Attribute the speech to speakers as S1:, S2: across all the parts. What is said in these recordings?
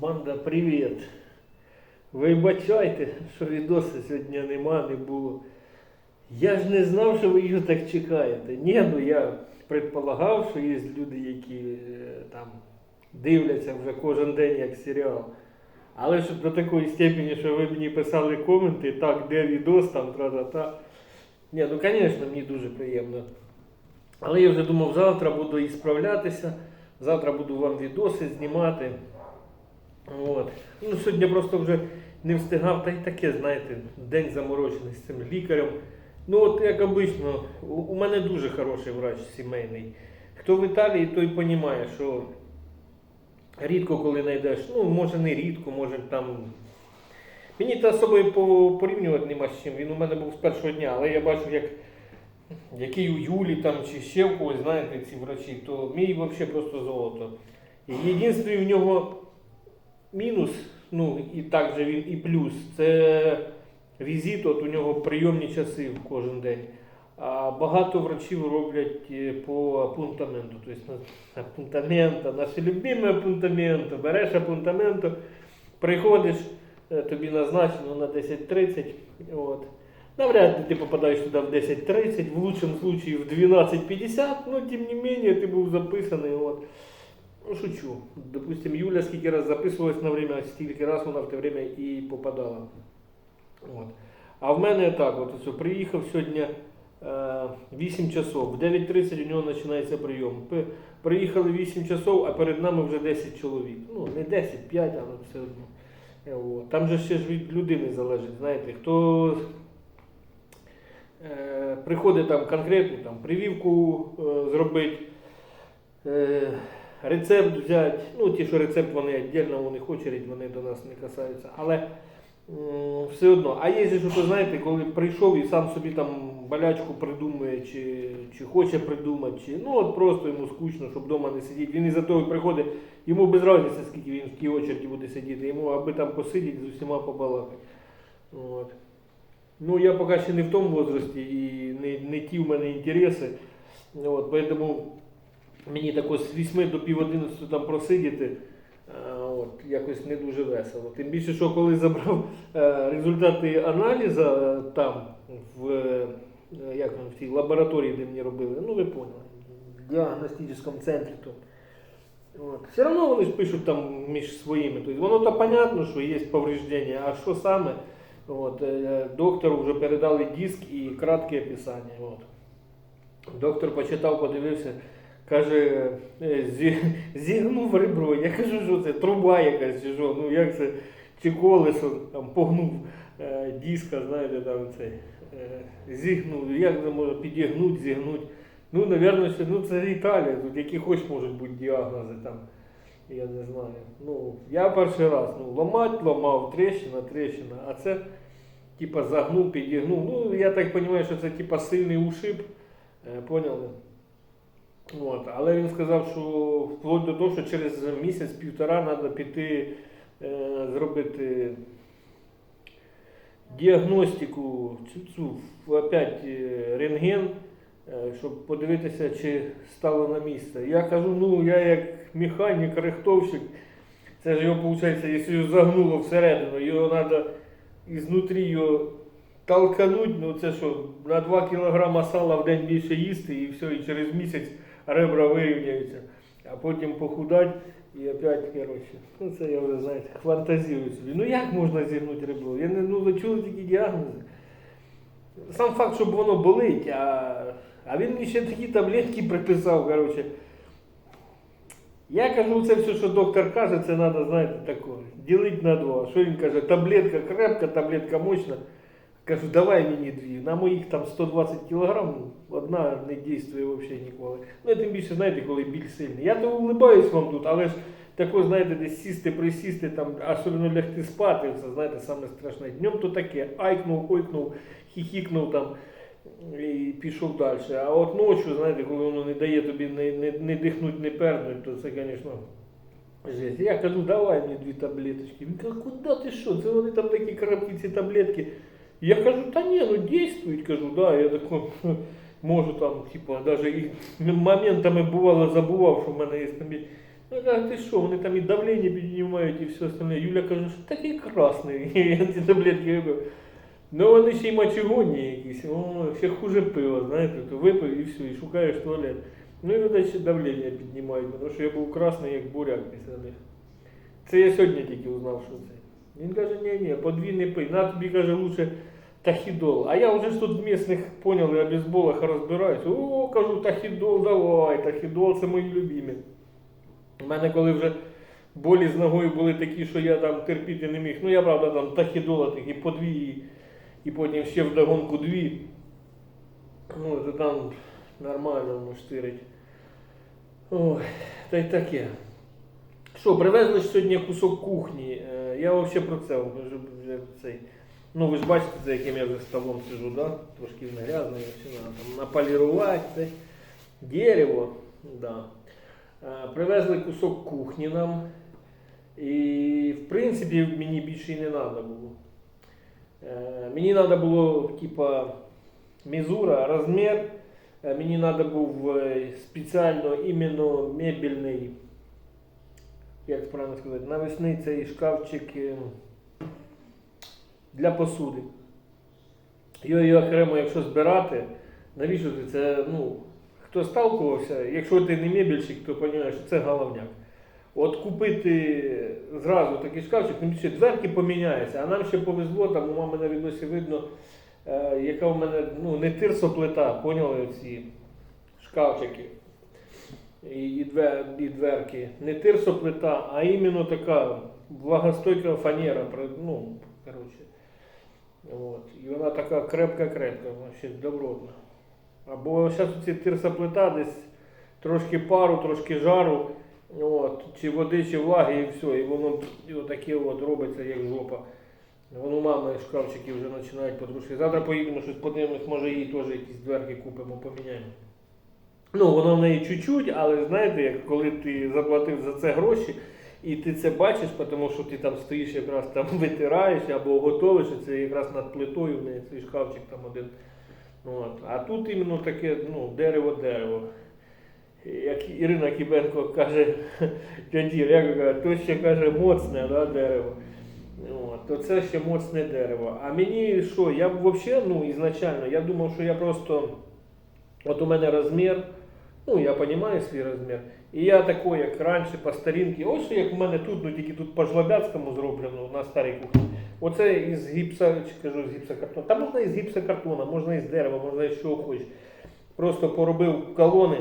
S1: Банда, привіт. Вибачайте, що відоси сьогодні нема, не було. Я ж не знав, що ви його так чекаєте. Ні, ну я предполагав, що є люди, які е, там дивляться вже кожен день як серіал. Але щоб до такої степені, що ви мені писали коменти, так, де відос, там, тра-та-та. Ні, ну звісно, мені дуже приємно. Але я вже думав, завтра буду і справлятися, завтра буду вам відоси знімати. От. Ну, сьогодні просто вже не встигав, та й таке, знаєте, день заморочений з цим лікарем. Ну, от як обично, у, мене дуже хороший врач сімейний. Хто в Італії, той розуміє, що рідко коли знайдеш, ну, може не рідко, може там. Мені та собою порівнювати нема з чим. Він у мене був з першого дня, але я бачив, як який у Юлі там чи ще в когось, знаєте, ці врачі, то мій взагалі просто золото. І єдиний в нього мінус, ну і так же він і плюс, це візит, от у нього прийомні часи кожен день. А багато врачів роблять е, по апунтаменту. Тобто апунтамента, наше любиме апунтаменто, береш апунтаменто, приходиш, е, тобі назначено на 10.30. От. Навряд ти попадаєш туди в 10.30, в лучшем случае в 12.50, но тем не менее ти був записаний. От. Шучу. Допустим, Юля скільки раз записувалась на время, стільки раз вона в те время і попадала. От. А в мене так, от ось, приїхав сьогодні е, 8 часов, в 9.30 у нього починається прийом. Приїхали 8 часов, а перед нами вже 10 чоловік. Ну, не 10, 5, але все одно. Е, От. Там же ще ж від людини залежить, знаєте, хто е, приходить там конкретно там, прививку е, зробити, е, рецепт взяти. Ну, ті, що рецепт вони віддільно, у очередь, вони до нас не касаються. Але все одно. А є що знаєте, коли прийшов і сам собі там болячку придумує, чи, чи хоче придумати, чи ну от просто йому скучно, щоб вдома не сидіти. Він із-за того приходить, йому без разниці, скільки він в тій очереді буде сидіти, йому аби там посидіти з усіма побалакати. От. Ну, я поки ще не в тому возрасті і не, не ті в мене інтереси. От, поэтому мені так з 8 до пів 11 там просидіти, е, от, якось не дуже весело. Тим більше, що коли забрав е, результати аналізу е, там, в, як в цій лабораторії, де мені робили, ну ви поняли, в діагностичному центрі. То, От. Все одно вони ж пишуть там між своїми. Тобто воно то понятно, що є повреждення, а що саме? От, доктору вже передали диск і кратке описання. От. Доктор почитав, подивився, каже, е, зі, зігнув ребро. Я кажу, що це труба якась, чи що, ну як це, чи колесо там погнув е, диска, знаєте, там це, е, зігнув, як це може підігнути, зігнути. Ну, напевно, що ну, це Італія, тут які хоч можуть бути діагнози там. Я не знаю. Ну, я перший раз ну, ламать, ламав, трещина, трещина, а це типа загнув, підігнув. Ну, я так розумію, що це типа сильний ушиб. Е, поняли? От. Але він сказав, що вплоть до того, що через місяць-півтора треба піти е, зробити діагностику, цю, цю опять е, рентген, е, щоб подивитися, чи стало на місце. Я кажу, ну я як механік, рихтовщик, це ж його виходить, якщо його загнуло всередину, його треба ізнутрі його толкануть, ну це що, на 2 кг сала в день більше їсти і все, і через місяць ребра вирівняються, а потім похудать і опять, коротше, ну це я вже знаєте, фантазію собі. Ну як можна зігнути ребро? Я не ну чули такі діагнози. Сам факт, щоб воно болить, а, а він мені ще такі таблетки приписав, коротше. Я кажу, це все, що доктор каже, це треба, знаєте, таке, ділити на два. Що він каже, таблетка крепка, таблетка мощна. Кажу, давай мені дві. На моїх там 120 кг одна не діє взагалі ніколи. Ну і тим більше, знаєте, коли біль сильний. Я то улибаюсь вам тут, але ж тако, знаєте, десь сісти, присісти, там, особливо лягти спати, це знаєте, саме страшне. Днем то таке, айкнув, ойкнув, хіхікнув там і пішов далі. А от ночі, знаєте, коли воно не дає тобі не, не, не дихнуть, не пернуть, то це, звісно. Жесть. Я кажу, давай мені дві таблеточки. Він каже, куди ти що? Це вони там такі крапкі ці таблетки. Я кажу, та ні, ну действують, кажу, да, я тако можу там, типа, даже і моментами бувало забував, що в мене є там і Ну, каже, ти що, вони там і давлення піднімають, і все остальне. Юля каже, що такий красний. Я ці таблетки випив. Ну вони ще й мочегонні якісь, о, ще хуже пива, знаєте, то випив і все, і шукаєш туалет. Ну і видать, ще давлення піднімають, тому що я був красний, як буряк після них. Це я сьогодні тільки узнав, що це. Він каже, ні, ні, по дві не пий, на тобі каже лучше Тахідол. А я вже тут в місних поняли, о бейсболах розбираюсь. О, кажу, тахідол, давай, тахідол це мої любимі. У мене коли вже болі з ногою були такі, що я там терпіти не міг. Ну я правда там тахідола такі по дві і, потім ще вдогонку дві. Ну, то там нормально воно штирить. Ой, та й таке. Що, привезли сьогодні кусок кухні. Е, Я взагалі про це вже цей. Ну ви ж бачите, за яким я вже столом сижу, да? Трошки грязно, все надо там наполірувати, дерево. Да. Е, Привезли кусок кухні нам. І в принципі мені більше і не треба було. Е, Мені треба було, типа, мізура, розмір. Е, Мені треба був спеціально іменно мебельний, як правильно сказати, навесний цей шкафчик для посуди. Його окремо, якщо збирати, навіщо ти це, ну, хто сталкувався, якщо ти не мебельщик, то розумієш, що це головняк. От купити зразу такий шкафчик, тим більше дверки поміняються, а нам ще повезло, там у мами на відосі видно, е, яка в мене ну, не тирсоплита, поняли ці шкафчики і, і, двер, і дверки. Не тирсоплита, а іменно така влагостойка фанера. Ну, коротше. От. І вона така крепка-крепка, ще добротна. Або зараз ці тирсоплита десь трошки пару, трошки жару, от, чи води, чи влаги, і все. І воно і отаке от робиться, як жопа. Воно мами шкафчики вже починають потрошки. Завтра поїдемо щось подивимось, може їй теж якісь дверки купимо, поміняємо. Ну, воно в неї чуть-чуть, але знаєте, як коли ти заплатив за це гроші, і ти це бачиш, тому що ти там стоїш якраз там витираєш або готовиш, і це якраз над плитою в неї цей шкафчик там один. От. А тут іменно таке ну, дерево-дерево. Як Ірина Кібенко каже, дядір, як каже, то ще каже моцне да, дерево. От, то це ще моцне дерево. А мені що, я взагалі, ну, ізначально, я думав, що я просто, от у мене розмір, ну, я розумію свій розмір. І я такий, як раніше, по старінки, ось як у мене тут, ну тільки тут по жлобяцькому зроблено на старій кухні. Оце із гіпса, чи кажу, з гіпсокартона. Та можна із гіпсокартона, можна із дерева, можна із що хочеш. Просто поробив колони,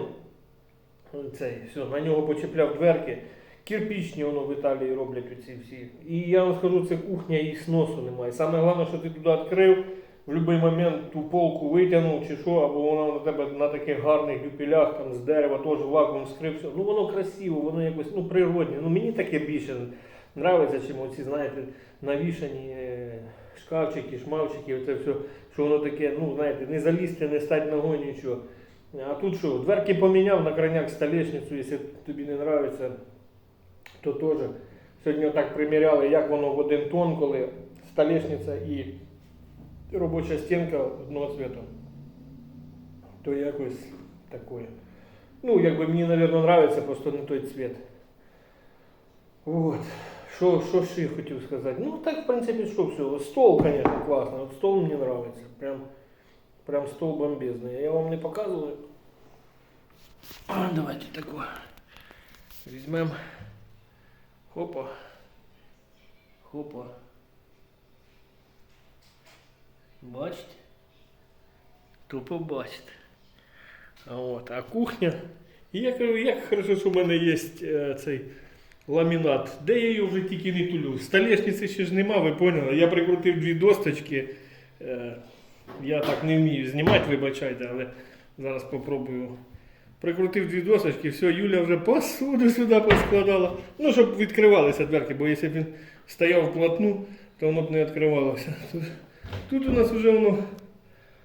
S1: цей, все, на нього почепляв дверки. Кирпічні воно в Італії роблять оці всі. І я вам скажу, це кухня і сносу немає. Саме головне, що ти туди відкрив, в будь-який момент ту полку витягнув чи що, або воно на тебе на таких гарних дюпелях там з дерева теж вакуум скрив. все. Ну воно красиво, воно якось ну, природне. Ну мені таке більше нравиться, чим оці, знаєте, навішані е, шкафчики, шмавчики, це все, що воно таке, ну знаєте, не залізти, не стати ногою, нічого. А тут що, дверки поміняв на крайняк столешницю, якщо тобі не подобається, то теж. Сьогодні отак приміряли, як воно в один тон, коли столешниця і робоча стінка одного цвіту. То якось таке. Ну, якби мені, мабуть, подобається, просто не той цвіт. От. Що, що ще хотів сказати? Ну, так, в принципі, що все. Стол, конечно, классный. Вот стол мне нравится. Прям, прям стол бомбезный. Я вам не показываю. А, давайте такое. Візьмем. Хопа. Хопа. Бачите? То побачите. А, от, а кухня. І я кажу, як хорошо, що в мене є е, цей ламінат. Де я її вже тільки не тулю. Столешниці ще ж нема, ви поняли? Я прикрутив дві досточки. Е, я так не вмію знімати, вибачайте, але зараз спробую. Прикрутив дві досочки, все, Юля вже посуду сюди поскладала. Ну, щоб відкривалися дверки, бо якщо б він стояв вплотну, то воно б не відкривалося. Тут, у нас вже воно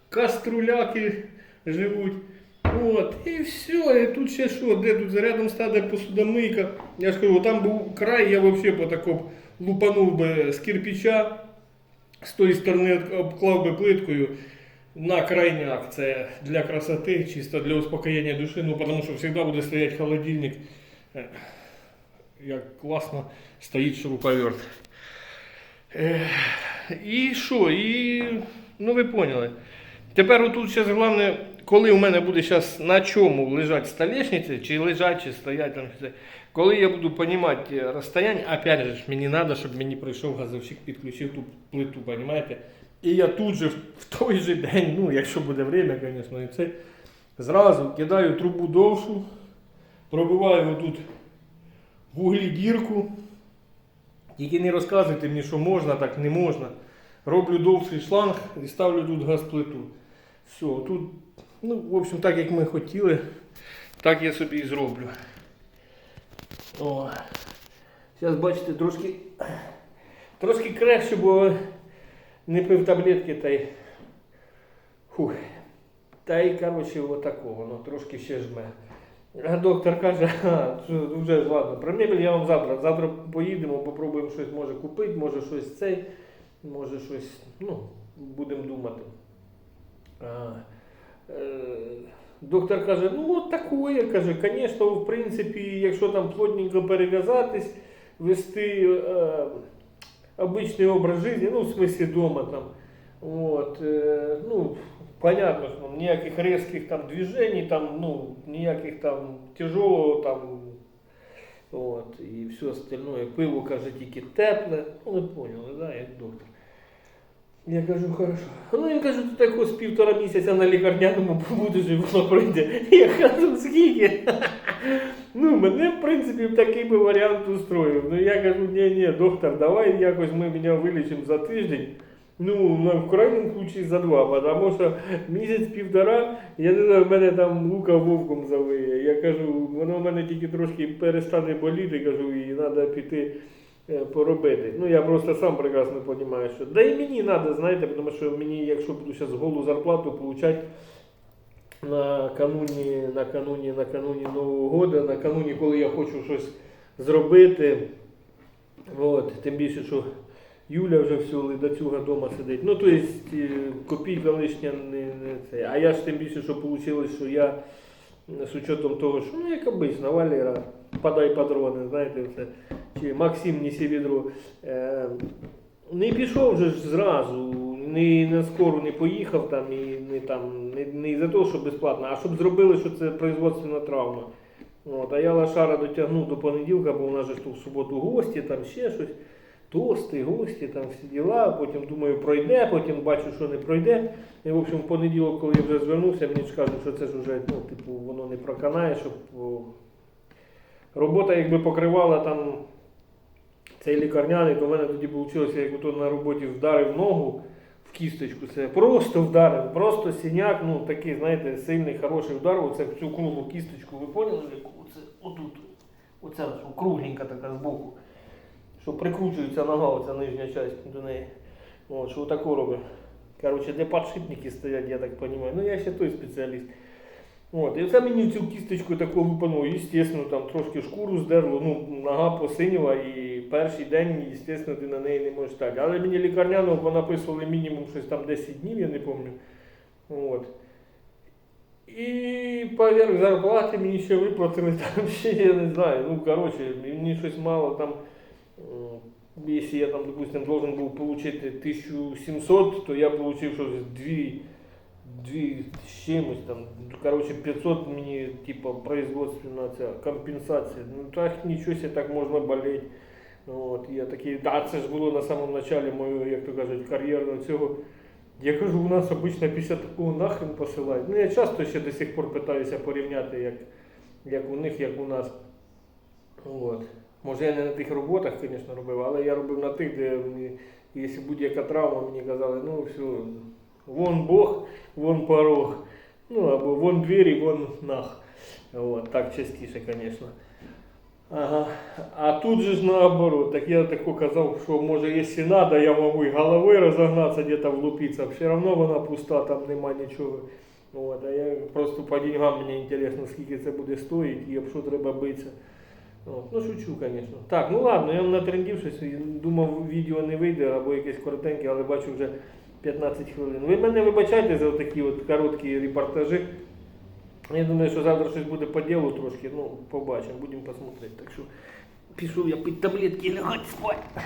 S1: каструляки живуть. От, і все, і тут ще що, де тут рядом стане посудомийка. Я ж кажу, там був край, я взагалі по такому лупанув би з кирпича, з тої сторони обклав би плиткою на крайняк. Це для красоти, чисто для успокоєння душі, ну тому що завжди буде стояти холодильник. Е, як класно стоїть шуруповерт. Е, і що? І ну ви поняли. Тепер отут зараз головне, коли у мене буде зараз на чому лежать столешниці, чи лежать, чи стоять там. Коли я буду розуміти розстояння, опять же, мені треба, щоб мені прийшов газовщик, підключив ту плиту, розумієте? І я тут же в той же день, ну якщо буде время, звісно, це, зразу кидаю трубу довшу, пробиваю отут в углі дірку. Тільки не розказуйте мені, що можна, так не можна. Роблю довший шланг і ставлю тут газплиту. Все, тут, ну, в общем, так як ми хотіли, так я собі і зроблю. О. Зараз бачите, трошки, трошки краще, бо не пив таблетки та й. Фух. Та й, коротше, отако, воно трошки ще жме. Доктор каже, що, вже ладно, про мебель я вам завтра. Завтра поїдемо, попробуємо щось може купити, може щось цей, може щось, ну, будемо думати. А, е, доктор каже, ну от такое, каже, звісно, в принципі, якщо там плотненько перев'язатись, вести е, обичний образ життя, ну, в смислі дома там. От, е, ну, понятно, что ніяких резких там движений, там, ну, ніяких там тяжелого там, от, і все остальное. Пиво, каже, тільки тепле. Ну, ви поняли, да, як доктор. Я кажу, хорошо. Ну, він каже, ти так ось півтора місяця на лікарняному побудеш і воно прийде. Я кажу, скільки? Ну, мене, в принципі, такий би варіант устроїв. Ну, я кажу, ні, ні, доктор, давай якось ми мене вилічимо за тиждень. Ну, в крайньому случае за два, тому що місяць-півтора, я не знаю, в мене там лука вовком завиє. Я кажу, воно в мене тільки трошки перестане боліти, кажу, і треба піти е, поробити. Ну, я просто сам прекрасно розумію, що. Да і мені треба, знаєте, тому що мені, якщо буду зараз голу зарплату получати накануні, накануні, накануні Нового року, накануні, коли я хочу щось зробити. От, тим більше, що Юля вже все ледацюга вдома сидить. Ну, тобто, е, копійка лишня не, не це. А я ж тим більше, що вийшло, що я з учетом того, що ну як обично, Валера, подай патрони, знаєте, все. Чи Максим неси відро. Е, не пішов же ж зразу, не на скору не поїхав там і не там не, не за те, що безплатно, а щоб зробили, що це производственна травма. От, а я лошара дотягнув до понеділка, бо у нас же тут в суботу гості, там ще щось. Тости, гості, там всі діла, потім думаю, пройде, потім бачу, що не пройде. І, в общем, в понеділок, коли я вже звернувся, мені ж кажуть, що це ж вже, ну, типу, воно не проканає, щоб о, робота якби покривала там цей лікарняний, то в мене тоді вийшло, як ото на роботі вдарив ногу в кісточку. Це просто вдарив, просто синяк, ну такий, знаєте, сильний, хороший удар, оце в цю круглу кісточку, ви поняли, яку? Оце отут. Оця кругленька така збоку що прикручується нога, оця нижня частина до неї. От, що отако робить. Коротше, де подшипники стоять, я так розумію. Ну я ще той спеціаліст. От, і це мені цю кісточку таку лупануло, звісно, там трошки шкуру здерло, ну, нога посиніла і перший день, звісно, ти на неї не можеш стати. Але мені лікарняно понаписували мінімум щось там 10 днів, я не пам'ятаю. І поверх зарплати мені ще виплатили там ще, я не знаю. Ну, коротше, мені щось мало там. Если я там, допустим, должен был получить 1700, то я получил что 2, 2 з чимось там, короче, 500 мені, типа, производственна ця компенсація. Ну так нічого себе так можна болеть. От, я такий, да, це ж було на самому началі моєго, як то кажуть, кар'єрного цього. Я кажу, у нас обично після такого нахрен посилають. Ну я часто ще до сих пор питаюся порівняти, як, як у них, як у нас. От. Може я не на тих роботах, звісно, робив, але я робив на тих, де мені, якщо будь-яка травма, мені казали, ну все, вон Бог, вон порог. Ну, або вон двері, вон нах. От, так частіше, звісно. Ага. А тут же ж наоборот, так я тако казав, що може, якщо треба, я можу і головою розогнатися, где-то влупитися, все одно вона пуста, там нема нічого. От, а я просто по деньгам мені інтересно, скільки це буде стоїти і об що треба битися. От. Ну, шучу, звісно. Так, ну ладно, я натрендів щось, думав, відео не вийде або якесь коротеньке, але бачу вже 15 хвилин. Ви мене вибачайте за такі от короткі репортажі. Я думаю, що завтра щось буде по ділу трошки, ну, побачимо, будемо посмотрети. Так що Пішов я під таблетки і лягати спати.